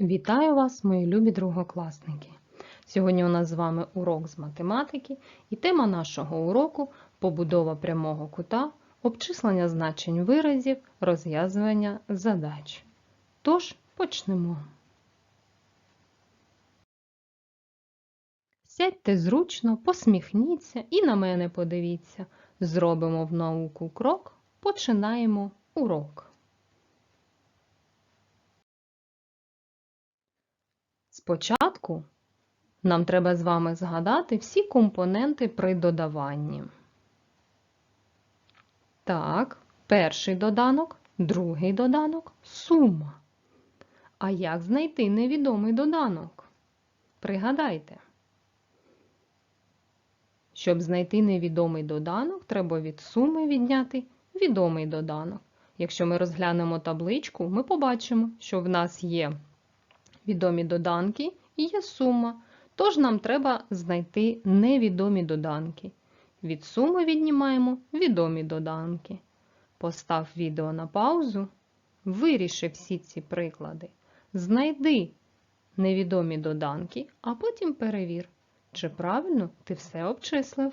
Вітаю вас, мої любі другокласники! Сьогодні у нас з вами урок з математики і тема нашого уроку побудова прямого кута, обчислення значень виразів, розв'язування задач. Тож, почнемо. Сядьте зручно, посміхніться і на мене подивіться. Зробимо в науку крок, починаємо урок. Спочатку нам треба з вами згадати всі компоненти при додаванні. Так, перший доданок, другий доданок сума. А як знайти невідомий доданок? Пригадайте. Щоб знайти невідомий доданок, треба від суми відняти відомий доданок. Якщо ми розглянемо табличку, ми побачимо, що в нас є відомі доданки і є сума. Тож нам треба знайти невідомі доданки. Від суми віднімаємо відомі доданки. Постав відео на паузу, виріши всі ці приклади. Знайди невідомі доданки, а потім перевір, чи правильно ти все обчислив.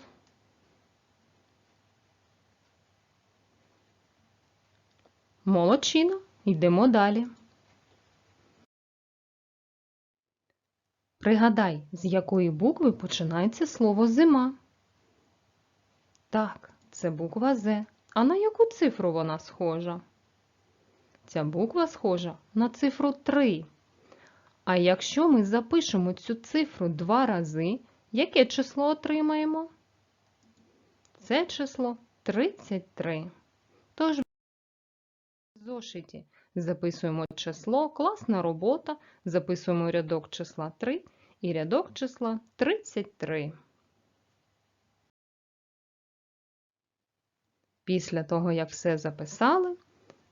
Молодчина, йдемо далі. Пригадай, з якої букви починається слово зима. Так, це буква З. А на яку цифру вона схожа? Ця буква схожа на цифру 3. А якщо ми запишемо цю цифру два рази, яке число отримаємо? Це число 33. Тож зошиті записуємо число, класна робота, записуємо рядок числа 3 і рядок числа 33. Після того, як все записали,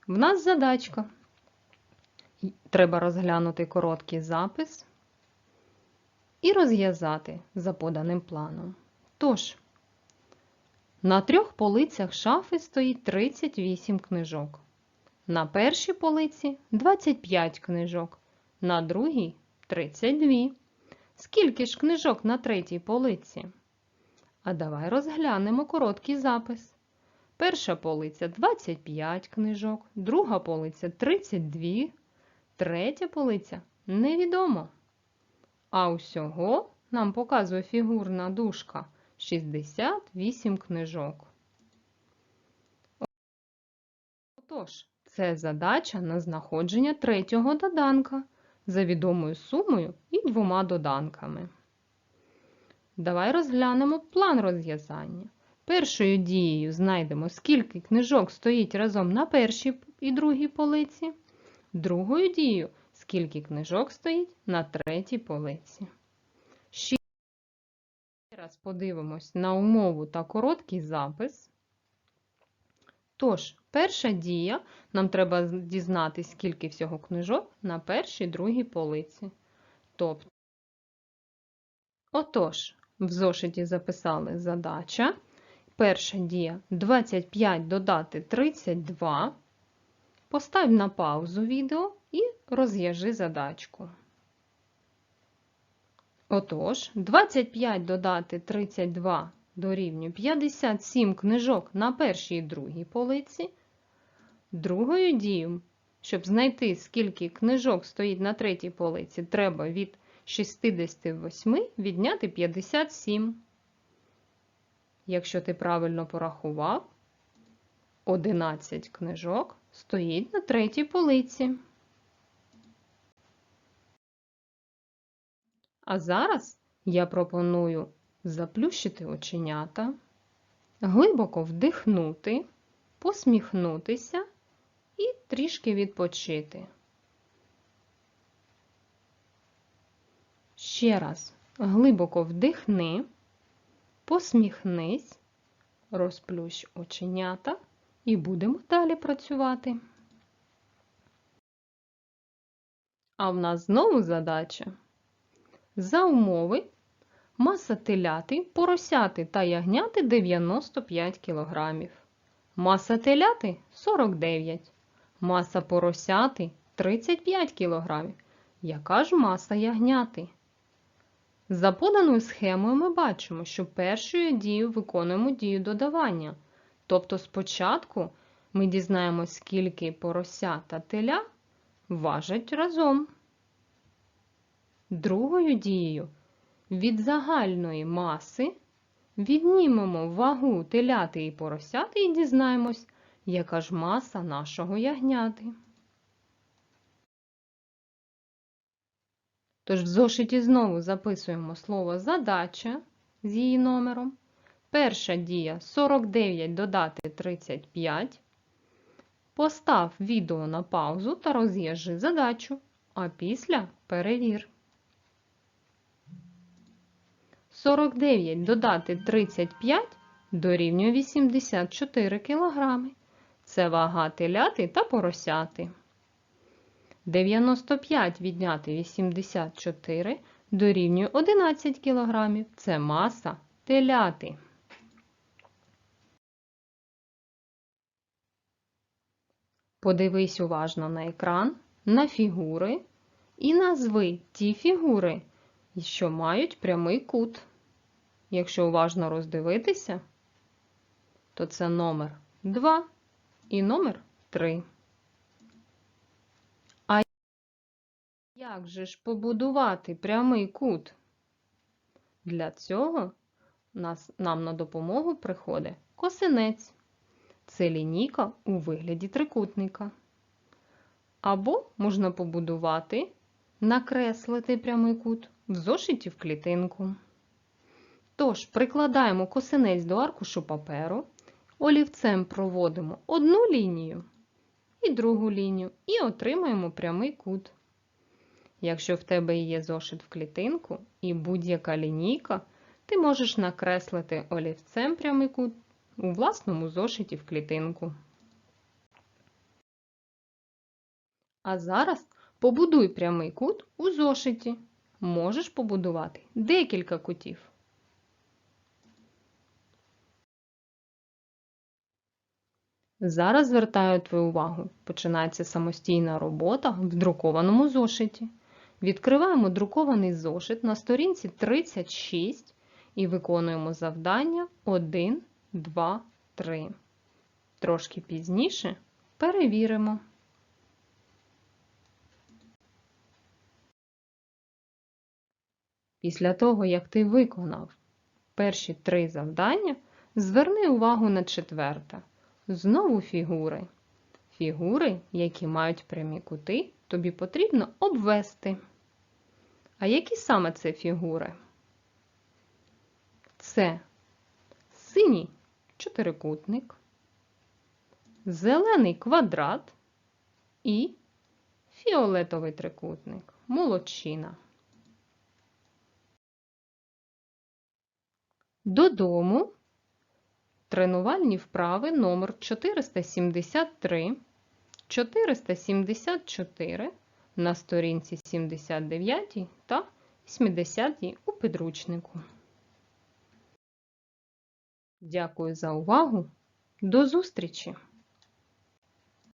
в нас задачка. Треба розглянути короткий запис і розв'язати за поданим планом. Тож, на трьох полицях шафи стоїть 38 книжок. На першій полиці 25 книжок, на другій 32. Скільки ж книжок на третій полиці? А давай розглянемо короткий запис. Перша полиця 25 книжок, друга полиця 32, третя полиця невідомо. А усього нам показує фігурна дужка 68 книжок. Отож, це задача на знаходження третього доданка за відомою сумою і двома доданками. Давай розглянемо план розв'язання. Першою дією знайдемо, скільки книжок стоїть разом на першій і другій полиці. Другою дією, скільки книжок стоїть на третій полиці. Ще раз подивимось на умову та короткий запис. Тож, перша дія, нам треба дізнатися, скільки всього книжок на першій другій полиці. Тобто, отож, в зошиті записали задача. Перша дія 25 додати 32. Постав на паузу відео і розв'яжи задачку. Отож, 25 додати 32 дорівнює 57 книжок на першій і другій полиці. Другою дією, щоб знайти, скільки книжок стоїть на третій полиці, треба від 68 відняти 57. Якщо ти правильно порахував, 11 книжок стоїть на третій полиці. А зараз я пропоную заплющити оченята, глибоко вдихнути, посміхнутися і трішки відпочити. Ще раз глибоко вдихни, посміхнись, розплющ оченята і будемо далі працювати. А в нас знову задача. За умови Маса теляти, поросяти та ягняти 95 кг. Маса теляти 49 Маса поросяти 35 кг. яка ж маса ягняти? За поданою схемою ми бачимо, що першою дією виконуємо дію додавання. Тобто спочатку ми дізнаємось, скільки порося та теля важать разом. Другою дією від загальної маси віднімемо вагу теляти і поросяти і дізнаємось, яка ж маса нашого ягняти. Тож в зошиті знову записуємо слово задача з її номером. Перша дія 49 додати 35. Постав відео на паузу та розв'яжи задачу, а після перевір. 49 додати 35 дорівнює 84 кг. Це вага теляти та поросяти. 95 відняти 84 дорівнює 11 кг. Це маса теляти. Подивись уважно на екран, на фігури і назви ті фігури, що мають прямий кут. Якщо уважно роздивитися, то це номер 2 і номер 3. А як же ж побудувати прямий кут? Для цього нам на допомогу приходить косинець. Це лінійка у вигляді трикутника. Або можна побудувати, накреслити прямий кут в зошиті в клітинку. Тож, прикладаємо косинець до аркушу паперу, олівцем проводимо одну лінію і другу лінію, і отримаємо прямий кут. Якщо в тебе є зошит в клітинку і будь-яка лінійка, ти можеш накреслити олівцем прямий кут у власному зошиті в клітинку. А зараз побудуй прямий кут у зошиті. Можеш побудувати декілька кутів. Зараз звертаю твою увагу. Починається самостійна робота в друкованому зошиті. Відкриваємо друкований зошит на сторінці 36 і виконуємо завдання 1, 2, 3. Трошки пізніше перевіримо. Після того, як ти виконав перші три завдання, зверни увагу на четверте. Знову фігури. Фігури, які мають прямі кути, тобі потрібно обвести. А які саме це фігури? Це синій чотирикутник, зелений квадрат і фіолетовий трикутник, молодчина. Додому тренувальні вправи номер 473, 474 на сторінці 79 та 80 у підручнику. Дякую за увагу. До зустрічі!